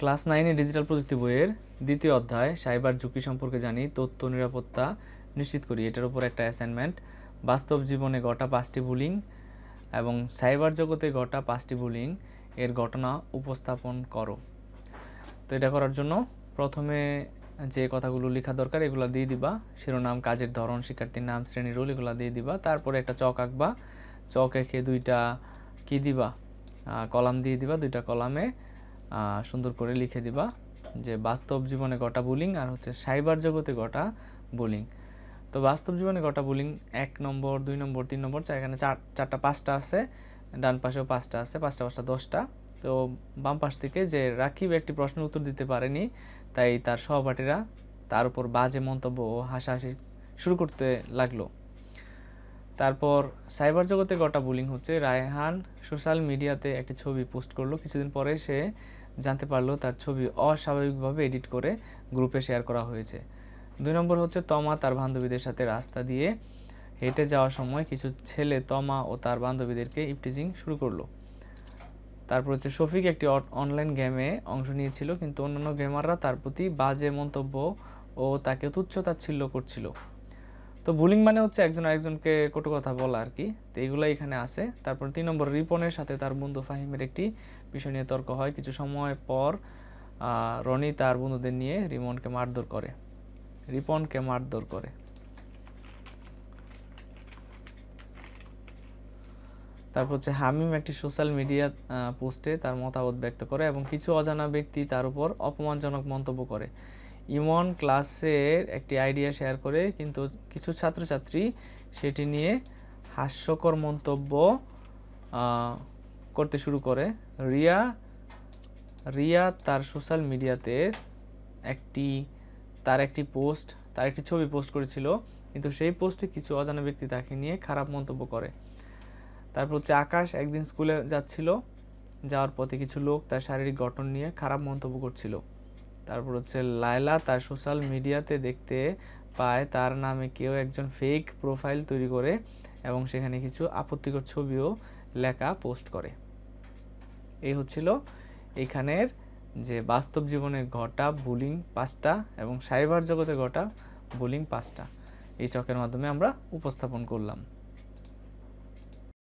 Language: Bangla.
ক্লাস নাইনে ডিজিটাল প্রযুক্তি বইয়ের দ্বিতীয় অধ্যায়, সাইবার ঝুঁকি সম্পর্কে জানি, তথ্য নিরাপত্তা নিশ্চিত করি। এটার উপর একটা অ্যাসাইনমেন্ট বাস্তব জীবনে ঘটা পাঁচটি বুলিং এবং সাইবার জগতে ঘটা পাঁচটি বুলিং এর ঘটনা উপস্থাপন করো। তো এটা করার জন্য প্রথমে যে কথাগুলো লেখা দরকার এগুলো দিয়ে দিবা। শিরোনাম, কাজের ধরন, শিক্ষার্থীর নাম শ্রেণি রোল এগুলো দিয়ে দিবা। তারপরে একটা চক আঁকবা। চক এঁকে দুইটা কি দিবা? কলাম দিয়ে দিবা। দুইটা কলামে সুন্দর করে লিখে দিবা যে বাস্তব জীবনে ঘটা বুলিং আর হচ্ছে সাইবার জগতে ঘটা বুলিং তো বাস্তব জীবনে ঘটা বুলিং এক নম্বর, দুই নম্বর, তিন নম্বর, চার, এখানে চার, চারটা পাঁচটা আছে, ডান পাশেও পাঁচটা আছে, পাঁচটা পাঁচটা, দশটা। তো বাম পাশ থেকে যে রাকিব একটি প্রশ্নের উত্তর দিতে পারেনি, তাই তার সহপাঠীরা তার উপর বাজে মন্তব্য ও হাসাহাসি শুরু করতে লাগল। তারপর সাইবার জগতে গোটা বুলিং হচ্ছে রায়হান সোশ্যাল মিডিয়াতে একটি ছবি পোস্ট করল। কিছুদিন পরে সে জানতে পারল তার ছবি অস্বাভাবিকভাবে এডিট করে গ্রুপে শেয়ার করা হয়েছে। দুই নম্বর হচ্ছে তমা তার বান্ধবীদের সাথে রাস্তা দিয়ে হেঁটে যাওয়ার সময় কিছু ছেলে তমা ও তার বান্ধবীদেরকে ইপটিজিং শুরু করল। তারপর হচ্ছে শফিক একটি অনলাইন গেমে অংশ নিয়েছিল, কিন্তু অন্যান্য গেমাররা তার প্রতি বাজে মন্তব্য ও তাকে তুচ্ছ তাচ্ছিল্য করছিল। তো বুলিং মানে হচ্ছে একজন আরেকজনকে কটু কথা বলা আর কি। তো এইগুলো এখানে আছে। তারপর তিন নম্বর, রিপনের সাথে তার বন্ধু ফাহিমের একটি বিষয় নিয়ে তর্ক হয়। কিছু সময় পর রনি তার বন্ধুদের নিয়ে রিমনকে মারধর করে। রিপনকে মারধর করে। তারপর হচ্ছে হামিম একটি সোশ্যাল মিডিয়া পোস্টে তার মতামত ব্যক্ত করে এবং কিছু অজানা ব্যক্তি তার উপর অপমানজনক মন্তব্য করে। ইমন ক্লাসের একটি আইডিয়া শেয়ার করে কিন্তু কিছু ছাত্রছাত্রী সেটি নিয়ে হাস্যকর মন্তব্য করতে শুরু করে। রিয়া রিয়া তার সোশ্যাল মিডিয়াতে একটি, তার একটি পোস্ট, তার একটি ছবি পোস্ট করেছিল। কিন্তু সেই পোস্টে কিছু অজানা ব্যক্তি তাকে নিয়ে খারাপ মন্তব্য করে। তারপর হচ্ছে আকাশ একদিন স্কুলে যাচ্ছিল। যাওয়ার পথে কিছু লোক তার শারীরিক গঠন নিয়ে খারাপ মন্তব্য করছিল। তারপর হচ্ছে লায়লা তার সোশ্যাল মিডিয়াতে দেখতে পায়, তার নামে কেউ একজন ফেক প্রোফাইল তৈরি করে এবং সেখানে কিছু আপত্তিকর ছবিও লেখা পোস্ট করে। এই হচ্ছিল এখানের যে বাস্তব জীবনে ঘটা বুলিং পাঁচটা এবং সাইবার জগতে ঘটা বুলিং পাঁচটা। এই চকের মাধ্যমে আমরা উপস্থাপন করলাম।